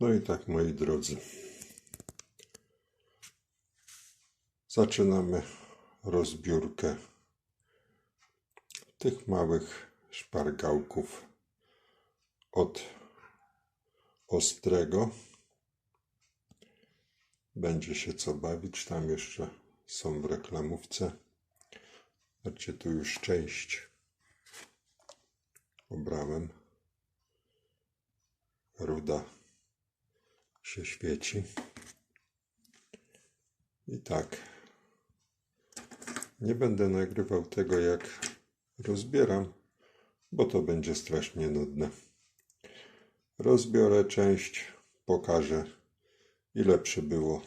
No i tak, moi drodzy. Zaczynamy rozbiórkę tych małych szpargałków od ostrego. Będzie się co bawić. Tam jeszcze są w reklamówce. Znaczy tu już część obrałem. Ruda się świeci. I tak. Nie będę nagrywał tego, jak rozbieram, bo to będzie strasznie nudne. Rozbiorę część, pokażę, ile przybyło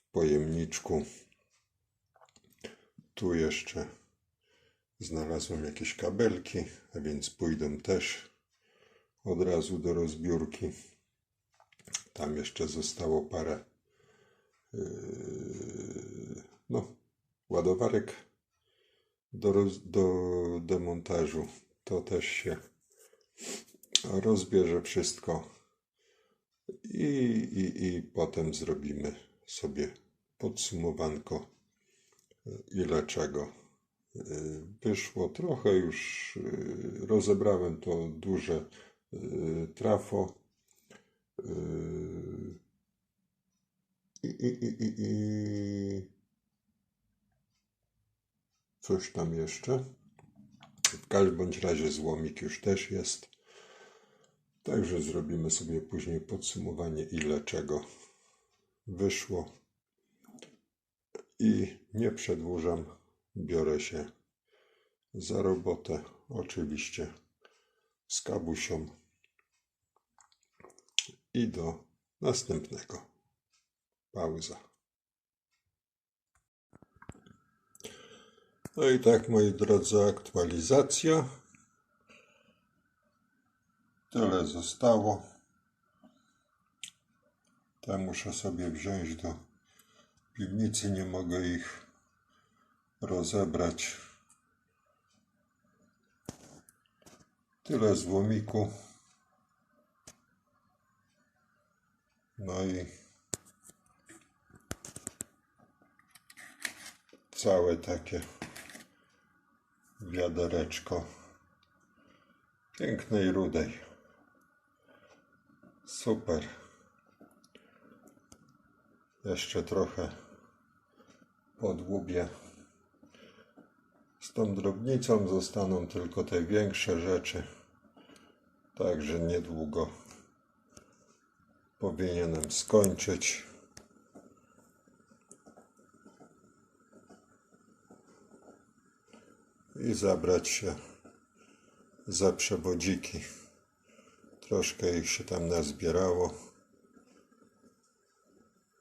w pojemniczku. Tu jeszcze znalazłem jakieś kabelki, a więc pójdę też od razu do rozbiórki. Tam jeszcze zostało parę yy, no, ładowarek do, do demontażu. To też się rozbierze wszystko i, i, i potem zrobimy sobie podsumowanko ile czego yy, wyszło. Trochę już yy, rozebrałem to duże yy, trafo. Yy, I, i, i, i, coś tam jeszcze. W każdym razie złomik już też jest. Także zrobimy sobie później podsumowanie, ile czego wyszło. I nie przedłużam, biorę się za robotę. Oczywiście z kabusią. I do następnego. Pauza. No i tak, moi drodzy, aktualizacja. Tyle zostało. Te muszę sobie wziąć do piwnicy. Nie mogę ich rozebrać. Tyle złomiku. No i całe takie wiadereczko pięknej rudej. Super. Jeszcze trochę podłubię. Z tą drobnicą zostaną tylko te większe rzeczy. Także niedługo powinienem skończyć. I zabrać się za przewodziki. Troszkę ich się tam nazbierało.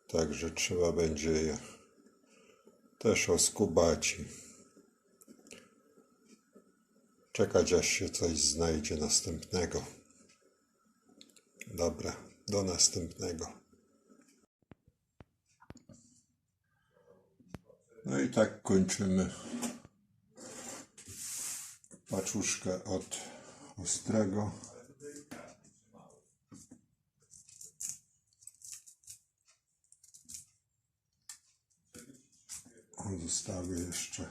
Także trzeba będzie je też oskubać czekać aż się coś znajdzie następnego. Dobra, do następnego. No i tak kończymy paczuszkę od ostrego. Zostały jeszcze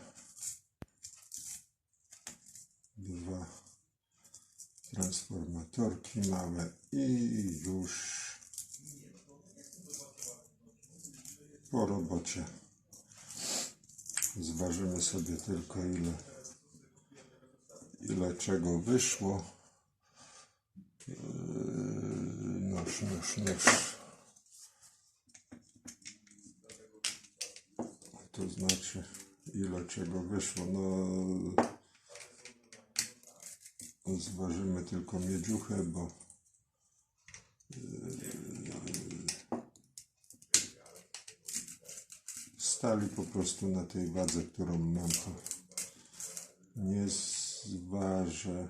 dwa transformatorki małe i już po robocie. Zważymy sobie tylko ile ile czego wyszło. Yy, noż. To znaczy ile czego wyszło. No zważymy tylko miedziuchę, bo yy, stali po prostu na tej wadze, którą mam to nie zważę.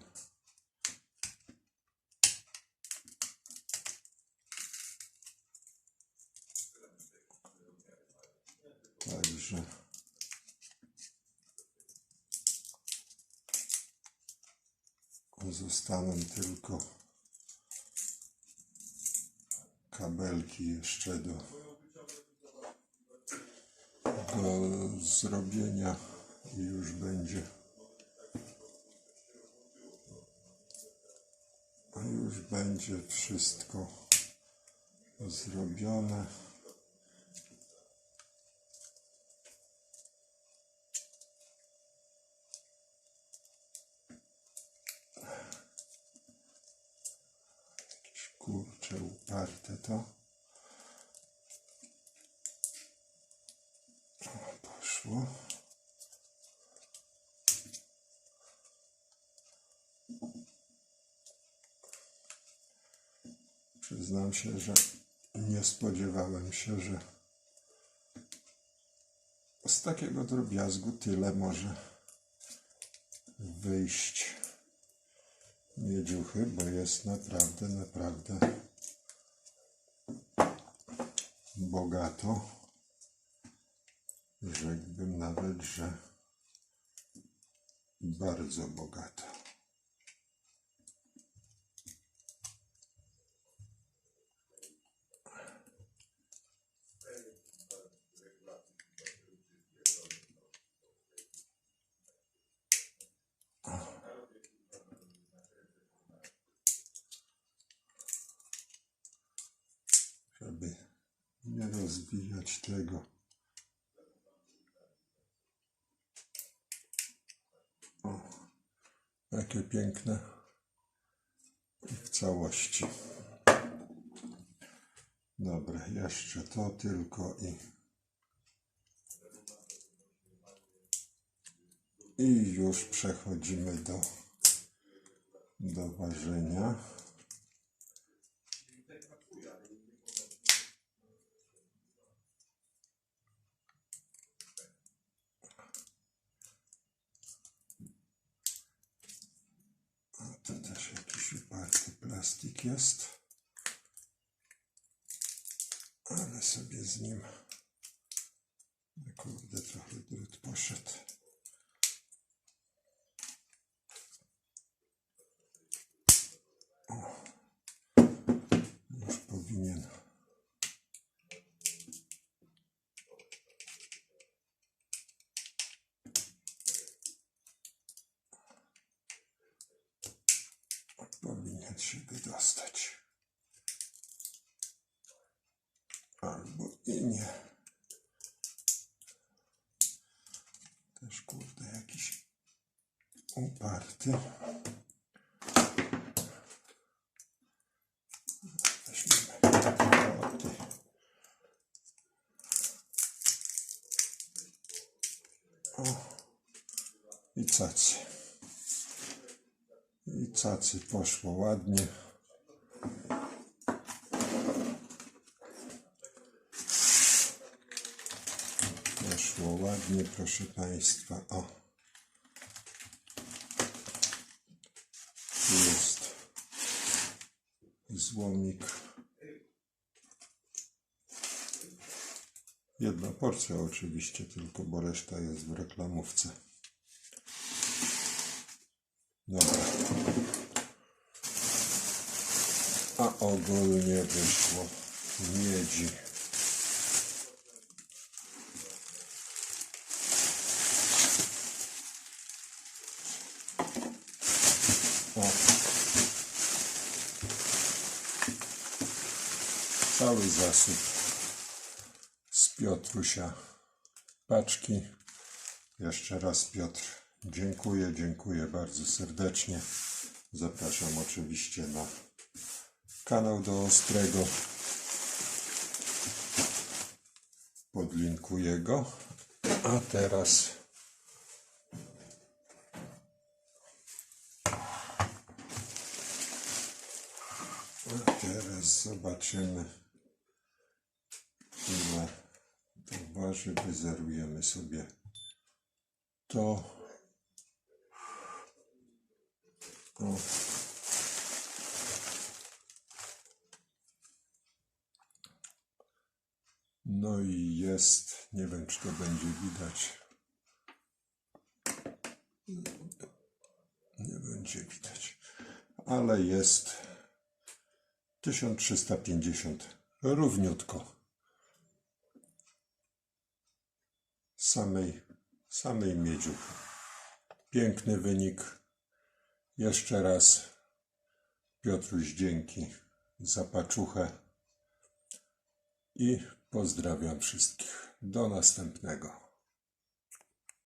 Także zostaną tylko kabelki jeszcze do, do zrobienia i już będzie. Już będzie wszystko zrobione. Kurcze uparte to. Poszło. Przyznam się, że nie spodziewałem się, że z takiego drobiazgu tyle może wyjść miedziuchy, bo jest naprawdę, naprawdę bogato. Rzekłbym nawet, że bardzo bogato. Nie rozbijać tego. O, jakie piękne i w całości. Dobra, jeszcze to tylko i i już przechodzimy do do ważenia. A to też jakiś uparty plastik jest. Ale sobie z nim. No Kurde, trochę drut poszedł. O, już powinien. Się wydostać. Albo i nie. Też kurde jakiś uparty. O. I cacy. I cacy poszło ładnie. Poszło ładnie, proszę Państwa. O. Tu jest złomik. Jedna porcja oczywiście tylko, bo reszta jest w reklamówce. Dobra. A ogólnie wyszło miedzi. O. Cały zasób z Piotrusia paczki. Jeszcze raz Piotr, dziękuję, dziękuję bardzo serdecznie. Zapraszam oczywiście na kanał do Ostrego. Podlinkuję go. A teraz a teraz zobaczymy ile to waży. Wyzerujemy sobie to. O. No i jest, nie wiem czy to będzie widać. Nie będzie widać, ale jest 1350 równiutko. Samej, samej miedziuchy. Piękny wynik. Jeszcze raz Piotruś dzięki za paczuchę i pozdrawiam wszystkich. Do następnego.